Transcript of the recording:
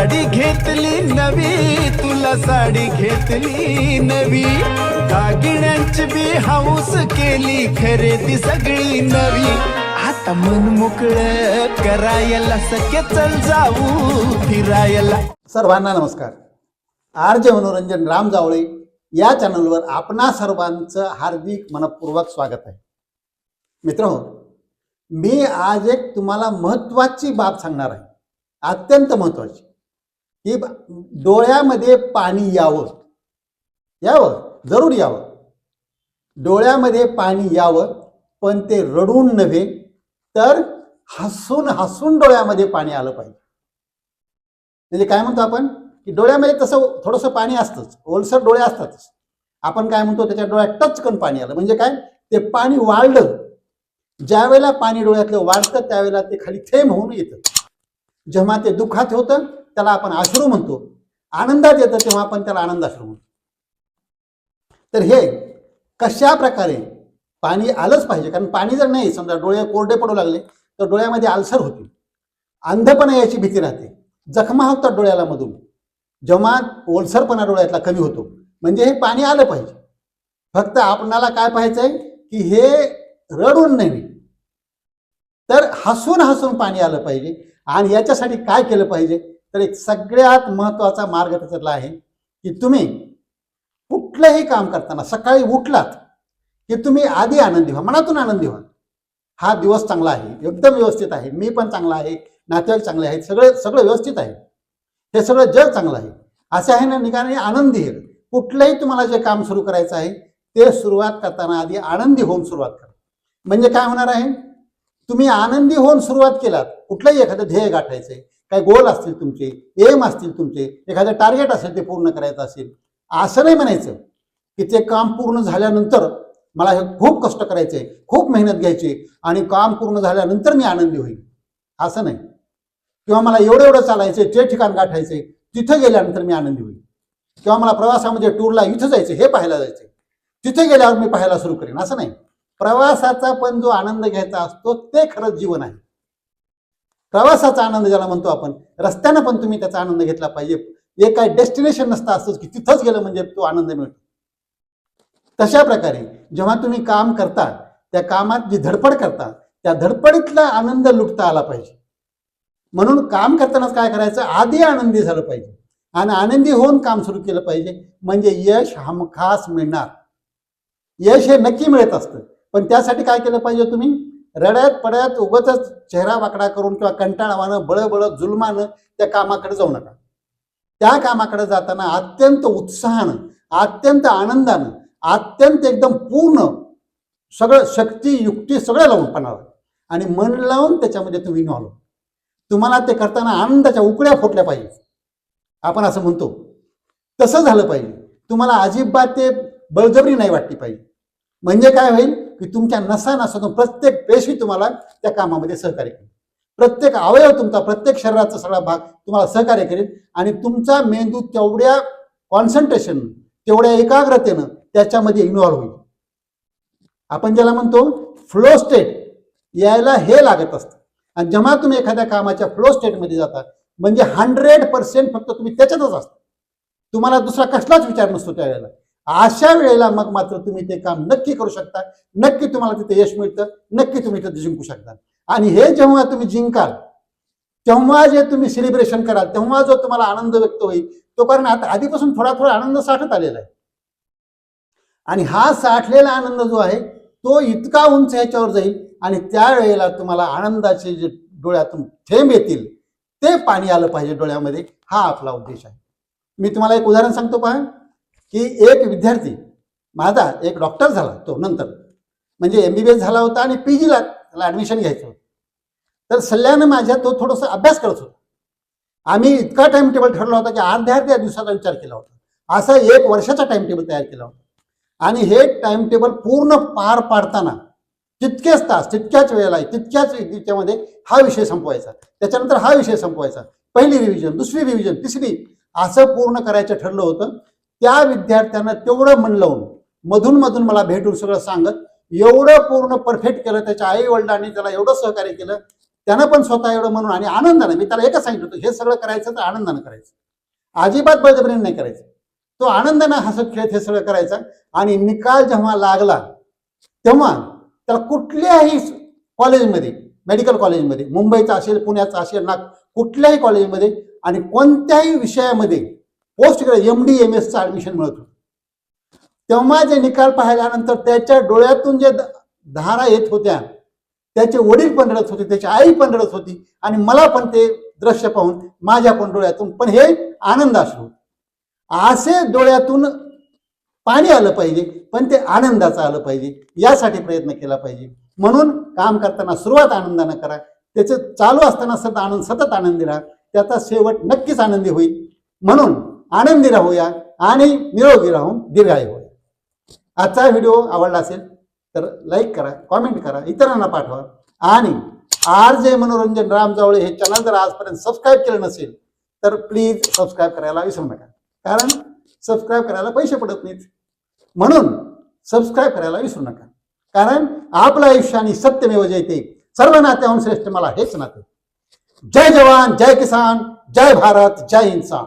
साडी घेतली नवी तुला साडी घेतली नवी. दागिण्यांची बी हाऊस केली खरेदी सगळी नवी. आता मन मोकळ करायला सख्य चल जाऊ फिरायला. सर्वांना नमस्कार. आर जे मनोरंजन राम जावळे या चॅनलवर आपणा सर्वांचं हार्दिक मनपूर्वक स्वागत आहे. मित्र मी आज एक तुम्हाला महत्त्वाची बाब सांगणार आहे. अत्यंत महत्त्वाची. की डोळ्यामध्ये पाणी यावं. यावं जरूर यावं. डोळ्यामध्ये पाणी यावं पण ते रडून नव्हे तर हसून हसून डोळ्यामध्ये पाणी आलं पाहिजे. म्हणजे काय म्हणतो आपण? की डोळ्यामध्ये तसं थोडंसं पाणी असतंच ओलसर डोळे असतातच. आपण काय म्हणतो? त्याच्या डोळ्यात टचकन पाणी आलं. म्हणजे काय? ते पाणी वाढलं. ज्या वेळेला पाणी डोळ्यातलं वाढतं त्यावेळेला ते खाली थेंब होऊन येतं. जेव्हा ते दुःखात होतं त्याला आपण आश्रू म्हणतो. आनंदात येतं तेव्हा आपण त्याला आनंदाश्रू म्हणतो. तर हे कशा प्रकारे पाणी आलंच पाहिजे? कारण पाणी जर नाही समजा डोळे कोरडे पडू लागले तर डोळ्यामध्ये आलसर होती अंधपणा याची भीती राहते. जखमा होतात डोळ्याला मधून. जेव्हा ओलसरपणा डोळ्यातला कमी होतो. म्हणजे हे पाणी आलं पाहिजे. फक्त आपणाला काय पाहायचंय की हे रडून नाही. तर हसून हसून पाणी आलं पाहिजे. आणि याच्यासाठी काय केलं पाहिजे? तर एक सगळ्यात महत्त्वाचा मार्ग त्याच्यातला आहे की तुम्ही कुठलंही काम करताना सकाळी उठलात की तुम्ही आधी आनंदी व्हा मनातून आनंदी व्हा. हा दिवस चांगला आहे एकदम व्यवस्थित आहे. मी पण चांगला आहे नातेवाईक चांगले आहेत सगळे सगळं व्यवस्थित आहे. हे सगळं जग चांगलं आहे. असे आहे ना निकाने आनंदी आहे कुठलंही तुम्हाला जे काम सुरू करायचं आहे ते सुरुवात करताना आधी आनंदी होऊन सुरुवात करा. म्हणजे काय होणार आहे? तुम्ही आनंदी होऊन सुरुवात केलात. कुठलंही एखादं ध्येय गाठायचंय काही गोल असतील तुमचे एम असतील तुमचे एखादं टार्गेट असेल ते पूर्ण करायचं असेल असं नाही म्हणायचं की ते काम पूर्ण झाल्यानंतर मला हे खूप कष्ट करायचे खूप मेहनत घ्यायची आणि काम पूर्ण झाल्यानंतर मी आनंदी होईल असं नाही. किंवा मला एवढं एवढं चालायचं ते ठिकाण गाठायचे तिथं गेल्यानंतर मी आनंदी होईल किंवा मला प्रवासामध्ये टूरला इथं जायचं हे पाहायला जायचं तिथे गेल्यावर मी पाहायला सुरू करेन असं नाही. प्रवासाचा पण जो आनंद घ्यायचा असतो ते खरंच जीवन आहे. प्रवासाचा आनंद ज्याला म्हणतो आपण रस्त्यानं पण तुम्ही त्याचा आनंद घेतला पाहिजे. एक काय डेस्टिनेशन नसतं असतंच की तिथंच गेलं म्हणजे तो आनंद मिळतो. तशा प्रकारे जेव्हा तुम्ही काम करता त्या कामात जी धडपड करता त्या धडपडीतला आनंद लुटता आला पाहिजे. म्हणून काम करतानाच काय करायचं? आधी आनंदी झालं पाहिजे. आणि आनंदी होऊन काम सुरू केलं पाहिजे. म्हणजे यश हमखास मिळणार. यश हे नक्की मिळत असतं. पण त्यासाठी काय केलं पाहिजे तुम्ही? रडत पडत उगतच चेहरा वाकडा करून किंवा कंटाळवानं बळबळ जुलमानं त्या कामाकडे जाऊ नका. त्या कामाकडे जाताना अत्यंत उत्साहानं अत्यंत आनंदानं अत्यंत एकदम पूर्ण सगळं शक्ती युक्ती सगळं लावून पणावं आणि मन लावून त्याच्यामध्ये तुम्ही इन्व्हॉल्व. तुम्हाला ते करताना आनंदाच्या उकड्या फुटल्या पाहिजे. आपण असं म्हणतो. तसं झालं पाहिजे. तुम्हाला अजिबात ते बळजबरी नाही वाटली पाहिजे. म्हणजे काय होईल? की तुमच्या नसा नसातून प्रत्येक पेशी तुम्हाला त्या कामामध्ये सहकार्य करेल. प्रत्येक अवयव तुमचा प्रत्येक शरीराचा सगळा भाग तुम्हाला सहकार्य करेल आणि तुमचा मेंदू तेवढ्या कॉन्सन्ट्रेशन तेवढ्या एकाग्रतेनं त्याच्यामध्ये इन्व्हॉल्व होईल. आपण ज्याला म्हणतो फ्लो स्टेट यायला हे लागत असतं. आणि जेव्हा तुम्ही एखाद्या कामाच्या फ्लो स्टेटमध्ये जाता म्हणजे हंड्रेड पर्सेंट फक्त तुम्ही त्याच्यातच असता. तुम्हाला दुसरा कसलाच विचार नसतो त्यावेळेला. अशा वेळेला मग मात्र तुम्ही ते काम नक्की करू शकता. नक्की तुम्हाला तिथे यश मिळतं. नक्की तुम्ही तिथे जिंकू शकता. आणि हे जेव्हा तुम्ही जिंकाल तेव्हा जे तुम्ही सेलिब्रेशन कराल तेव्हा जो तुम्हाला आनंद व्यक्त होईल तो कारण आता आधीपासून थोडा थोडा आनंद साठत आलेला आहे. आणि हा साठलेला आनंद जो आहे तो इतका उंच ह्याच्यावर जाईल आणि त्यावेळेला तुम्हाला आनंदाचे जे डोळ्यातून थेंब येतील ते पाणी आलं पाहिजे डोळ्यामध्ये. हा आपला उद्देश आहे. मी तुम्हाला एक उदाहरण सांगतो पहा. की एक विद्यार्थी माझा एक डॉक्टर झाला तो नंतर. म्हणजे एम बी बी एस झाला होता आणि पी जीला त्याला ॲडमिशन घ्यायचं होतं. तर सल्ल्यानं माझ्या तो थोडंसं अभ्यास करत होता. आम्ही इतका टाइम टेबल ठरला होता की अर्ध्या अर्ध्या दिवसाचा विचार केला होता. असा एक वर्षाचा टाइम टेबल तयार केला होता. आणि हे टाइम टेबल पूर्ण पार पाडताना तितकेच तास तितक्याच वेळेला तितक्याच त्याच्यामध्ये हा विषय संपवायचा. त्याच्यानंतर हा विषय संपवायचा. पहिली रिव्हिजन दुसरी रिव्हिजन तिसरी असं पूर्ण करायचं ठरलं होतं. त्या विद्यार्थ्यांना तेवढं मन लावून मधून मधून मला भेटून सगळं सांगत एवढं पूर्ण परफेक्ट केलं त्याच्या आई वडिलांनी त्याला एवढं सहकार्य केलं त्यानं पण स्वतः एवढं म्हणून आणि आनंदानं मी त्याला एकच सांगितलं होतं हे सगळं करायचं तर आनंदानं करायचं. अजिबात बळजबरीने नाही करायचं. तो आनंदानं हसत खेळत हे सगळं करायचा आणि निकाल जेव्हा लागला तेव्हा त्याला कुठल्याही कॉलेजमध्ये मेडिकल कॉलेजमध्ये मुंबईचा असेल पुण्याचा असेल ना कुठल्याही कॉलेजमध्ये आणि कोणत्याही विषयामध्ये पोस्ट एम डी एम एसचं ऍडमिशन मिळत होतं. तेव्हा जे निकाल पाहिल्यानंतर त्याच्या डोळ्यातून जे धारा येत होत्या त्याचे वडील पण रडत होते त्याची आई पण रडत होती आणि मला पण ते दृश्य पाहून माझ्या पण डोळ्यातून पण हे आनंद असलो असे डोळ्यातून पाणी आलं पाहिजे पण ते आनंदाचं आलं पाहिजे यासाठी प्रयत्न केला पाहिजे. म्हणून काम करताना सुरुवात आनंदानं करा त्याचं चालू असताना सतत आनंद सतत आनंदी राहा त्याचा शेवट नक्कीच आनंदी होईल. म्हणून आनंदी राहूया आणि निरोगी राहून दीर्घायू होऊया. आजचा व्हिडिओ आवडला असेल तर लाईक करा कॉमेंट करा इतरांना पाठवा. आणि आर जे मनोरंजन राम जावळे हे चॅनल जर आजपर्यंत सबस्क्राईब केलं नसेल तर प्लीज सबस्क्राईब करायला विसरू नका. कारण सबस्क्राईब करायला पैसे पडत नाहीत. म्हणून सबस्क्राईब करायला विसरू नका. कारण आपलं आयुष्य आणि सत्यमेव जयते सर्व नात्याहून श्रेष्ठ मला हेच नाते. जय जवान जय किसान जय भारत जय इन्सान